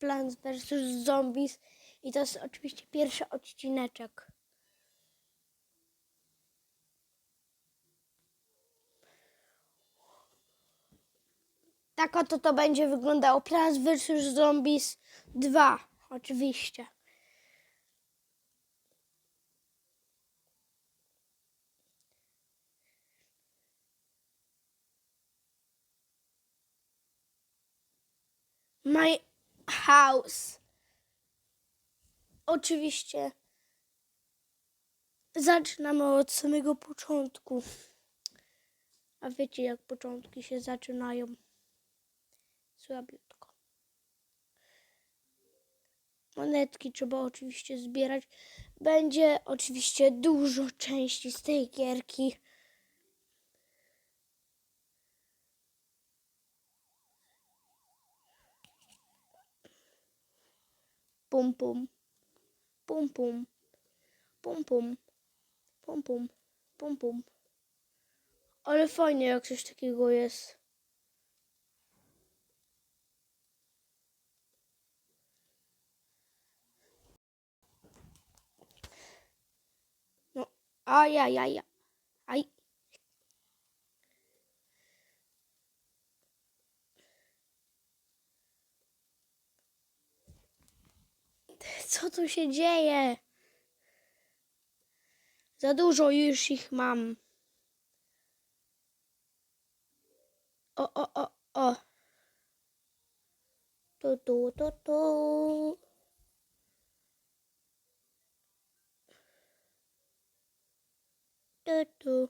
Plants vs. Zombies i to jest oczywiście pierwszy odcineczek. Tak oto to będzie wyglądało. Plants vs. Zombies 2. Oczywiście. My house. Oczywiście zaczynamy od samego początku. A wiecie, jak początki się zaczynają? Słabiutko. Monetki trzeba oczywiście zbierać. Będzie oczywiście dużo części z tej gierki. Pum pum. Pum pum. Pum pum. Pum pum. Pum pum. Ale fajnie jak coś takiego jest. No, ajajaj. Aj. Co tu się dzieje? Za dużo już ich mam. O, o, o, o. Tu, tu, tu, tu. Tu, tu.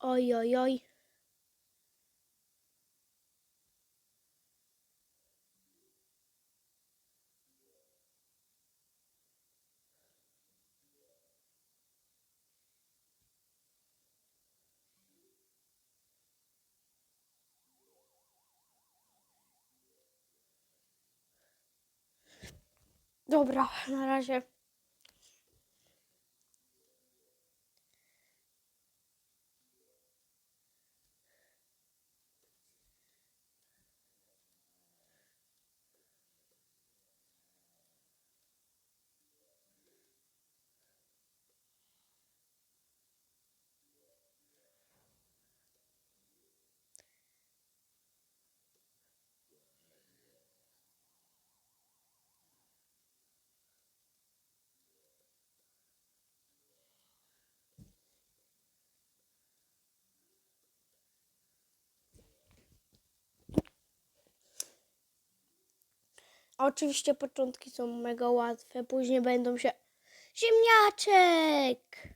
Oj, oj, oj. Dobra, na razie. Oczywiście początki są mega łatwe, później będą się... Ziemniaczek!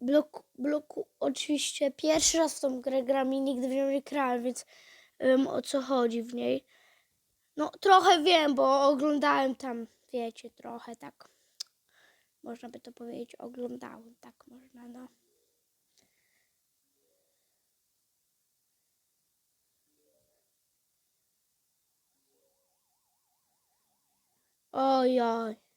Bloku, bloku, oczywiście pierwszy raz w tą grę gram i nigdy w nią nie grałem, więc wiem o co chodzi w niej. No trochę wiem, bo oglądałem tam, wiecie, trochę tak. Można by to powiedzieć, oglądałem, tak można, no. Oj, oj.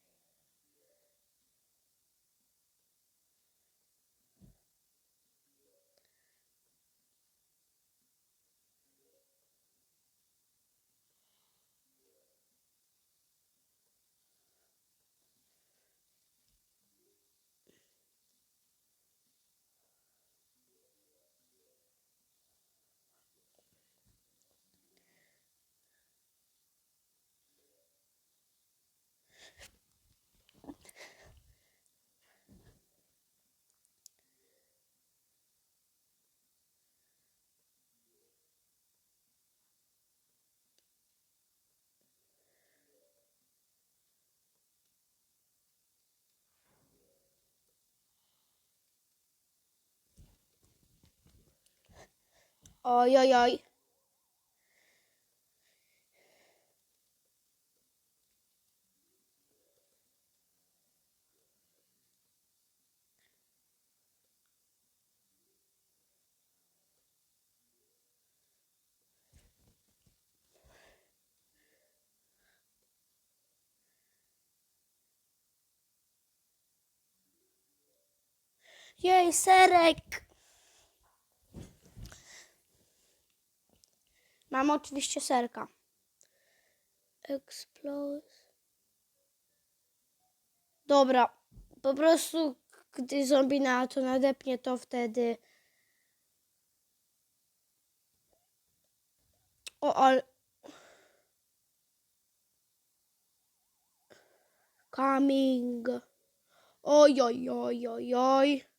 Ay ay ay. Yay, Serek! Mam oczywiście serka. Explode. Dobra, po prostu gdy zombie na to nadepnie, to wtedy... O, ale... Coming. Oj, oj, oj, oj, oj.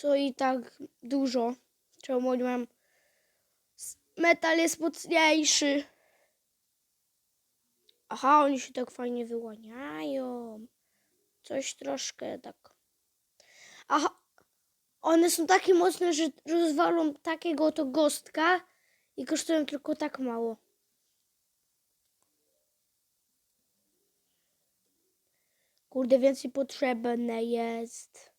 Co i tak dużo. Czemu nie mam... Metal jest mocniejszy. Aha, oni się tak fajnie wyłaniają. Coś troszkę tak. Aha, one są takie mocne, że rozwalą takiego oto gostka i kosztują tylko tak mało. Kurde, więcej potrzebne jest.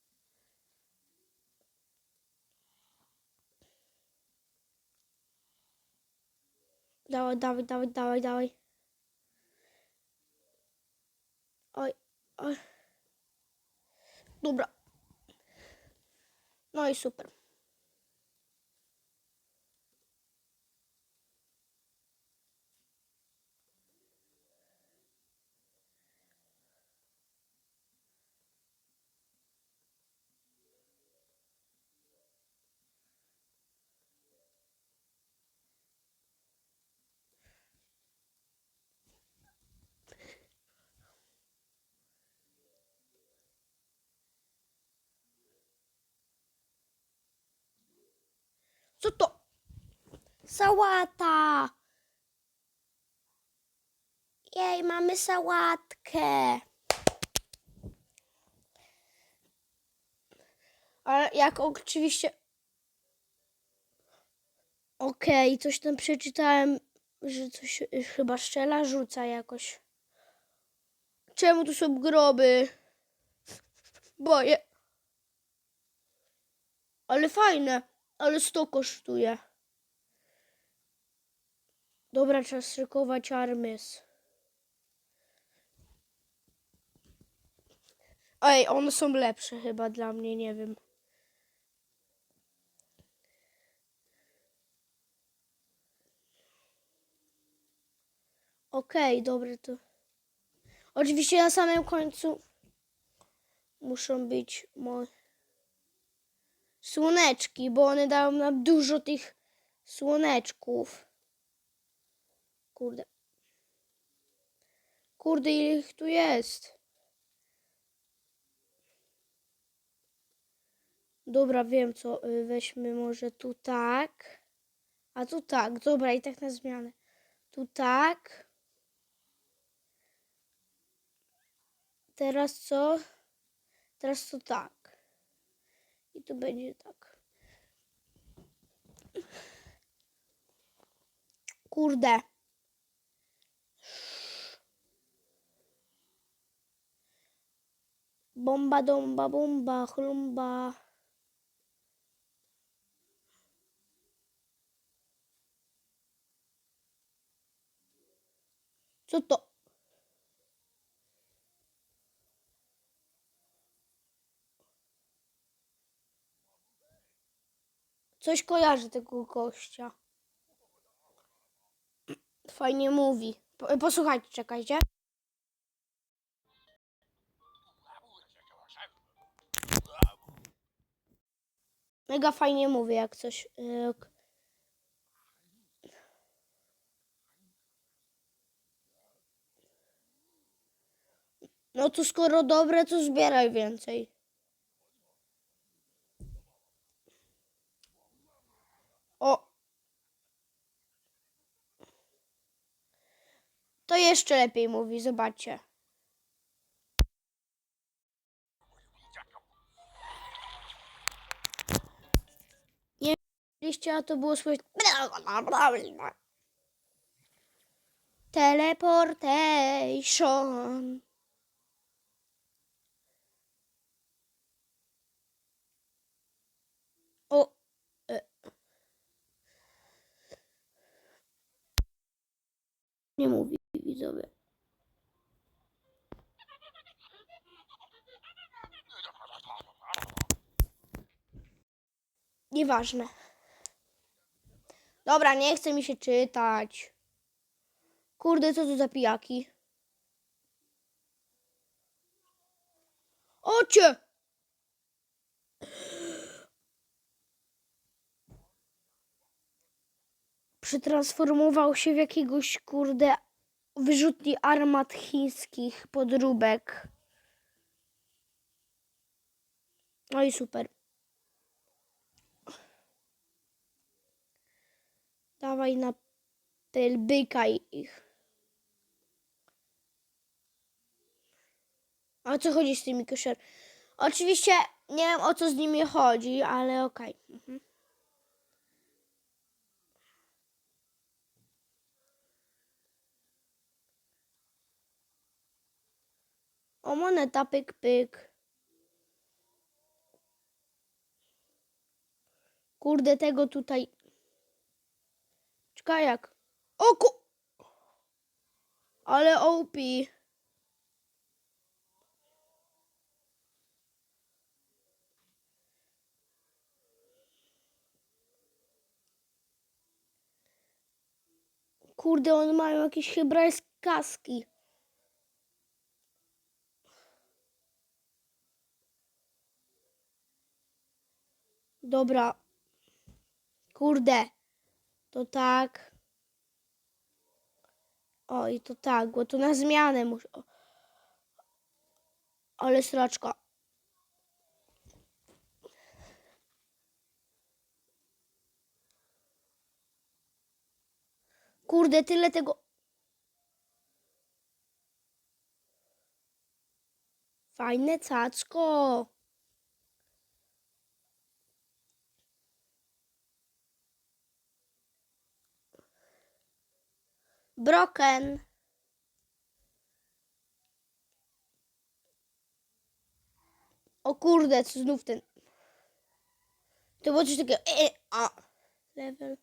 Dawaj, dawaj, dawaj, dawaj, dawaj. Oj, oj. Dobra. No i super. Co to? Sałata! Jej, mamy sałatkę. Ale jak oczywiście... Okej, coś tam przeczytałem, że coś chyba szczela rzuca jakoś. Czemu tu są groby? Boję. Ale fajne, ale 100 kosztuje. Dobra, trzeba szykować armys. Ej, one są lepsze chyba dla mnie, nie wiem. Okej, dobra to. Oczywiście na samym końcu muszą być moje słoneczki, bo one dają nam dużo tych słoneczków. Kurde. Kurde, ile ich tu jest. Dobra, wiem co. y, Weźmy może tu tak. A tu tak. Dobra, i tak na zmianę. Tu tak. Teraz co? Teraz to tak. I tu będzie tak. Kurde. Bomba, domba, bomba, chlumba. Co to? Coś kojarzy tego gościa. Fajnie mówi. Po- Posłuchajcie, czekajcie. Mega fajnie mówi, jak coś. y, k- No to skoro dobre, to zbieraj więcej. O! To jeszcze lepiej mówi, zobaczcie. Nie widzieliście, a to było słychać. Teleportation. O. e. Nie mówi widzowie. Nieważne. Dobra, nie chce mi się czytać. Kurde, co tu za pijaki? Ocie! Przetransformował się w jakiegoś kurde wyrzutni armat chińskich podróbek. No i super. Dawaj na pykaj ich. A o co chodzi z tymi koszer? Oczywiście nie wiem o co z nimi chodzi, ale okej. Mhm. O moneta, pyk, pyk. Kurde, tego tutaj. Czekaj jak. O ku... Ale OP. Kurde, one mają jakieś hebrajskie kaski. Dobra. Kurde. To tak. O, i to tak, bo to na zmianę muszę. Ale sraczka. Kurde, tyle tego. Fajne cacko. Broken. O kurde, co znów ten. To było coś takiego. E, a. Level.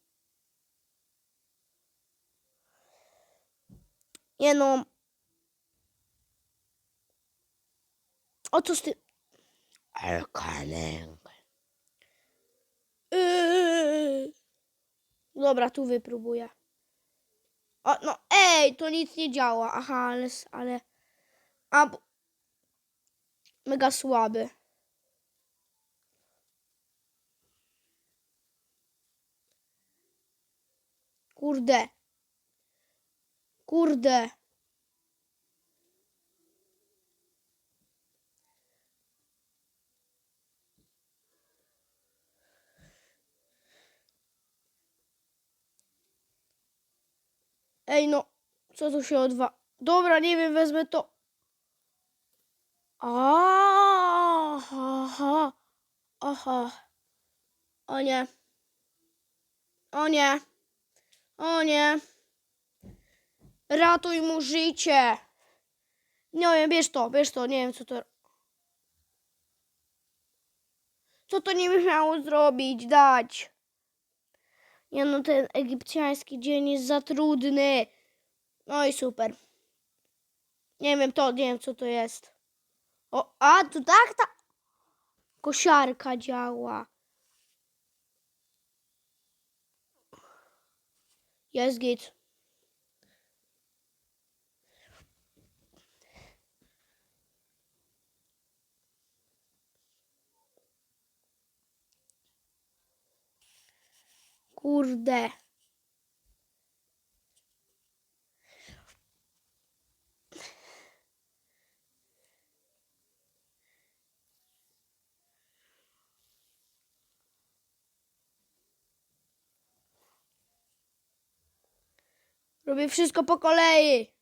Nie no. O co z tym? Yy. Dobra, tu wypróbuję. O, no, ej, to nic nie działa. Aha, ale, ale, a, mega słaby. Kurde. Kurde. Ej, no, co tu się odwa... Dobra, nie wiem, wezmę to. Aha, aha. O nie. O nie. O nie. Ratuj mu życie. Nie wiem, bierz to, bierz to, nie wiem co to... Co to nie miało zrobić, dać? Nie no, ten egipcjański dzień jest za trudny. No i super. Nie wiem to, nie wiem co to jest. O, a tu tak ta kosiarka działa. Jest git. Kurde. Robię wszystko po kolei.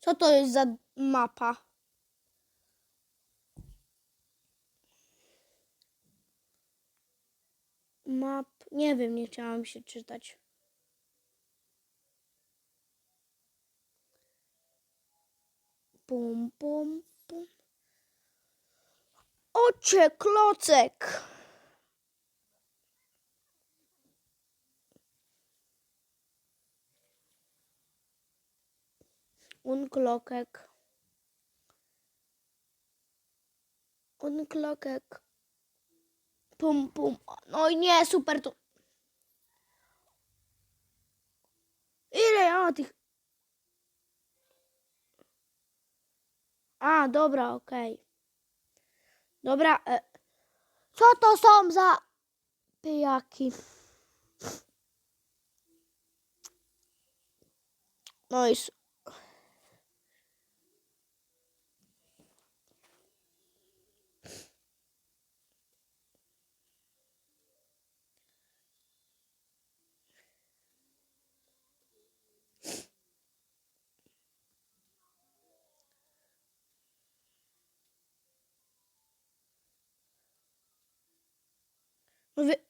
Co to jest za mapa? Map. Nie wiem, nie chciałam się czytać. Pum, pum, pum. Ocie, klocek. Un klokek. Un klokek. Pum, pum. No i nie, super tu. Ile ja tych... A, dobra, okej. Dobra, e, co to są za pijaki? No i... s- Mówię...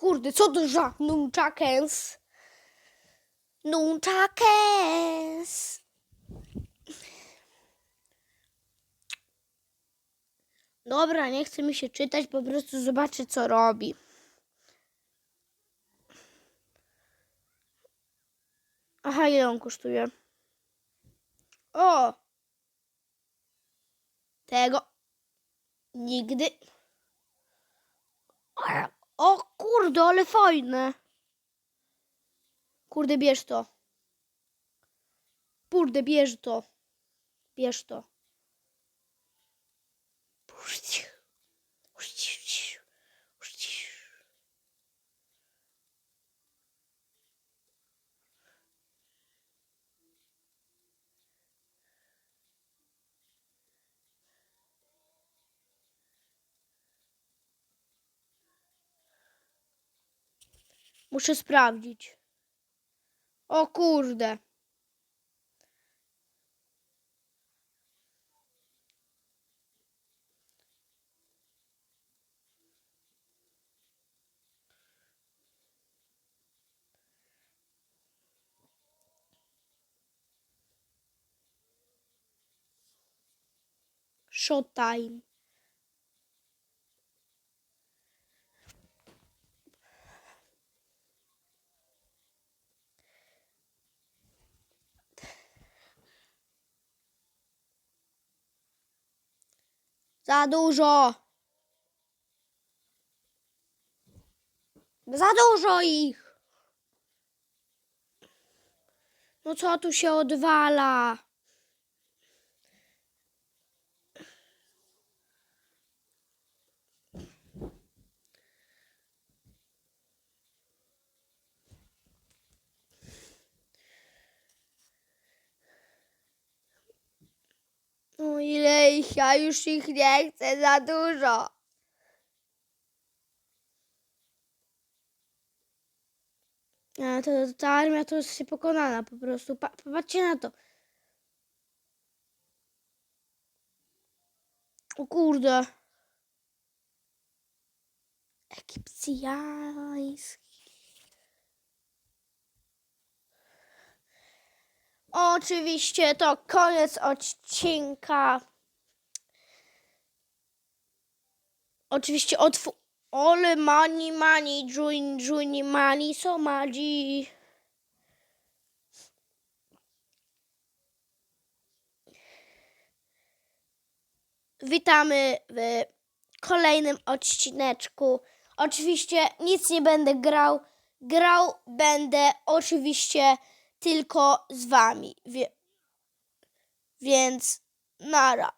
Kurde, co to za nunchakens? Nunchakens. Dobra, nie chce mi się czytać, po prostu zobaczę, co robi. Aha, ile on kosztuje? O! Tego nigdy. O kurde, ale fajne. Kurde, bierz to. Kurde, bierz to. Bierz to. Muszę sprawdzić. O kurde. Showtime. Za dużo. Za dużo ich. No co tu się odwala? No ile ich, ja już ich nie chcę za dużo. A to, ta armia to jest pokonana po prostu. Pa, popatrzcie na to. O kurde. Egipcjański. Oczywiście to koniec odcinka. Oczywiście otw... Ole mani mani join join mani so madzi. Witamy w kolejnym odcineczku. Oczywiście nic nie będę grał. Grał będę oczywiście tylko z wami. Wie... Więc nara.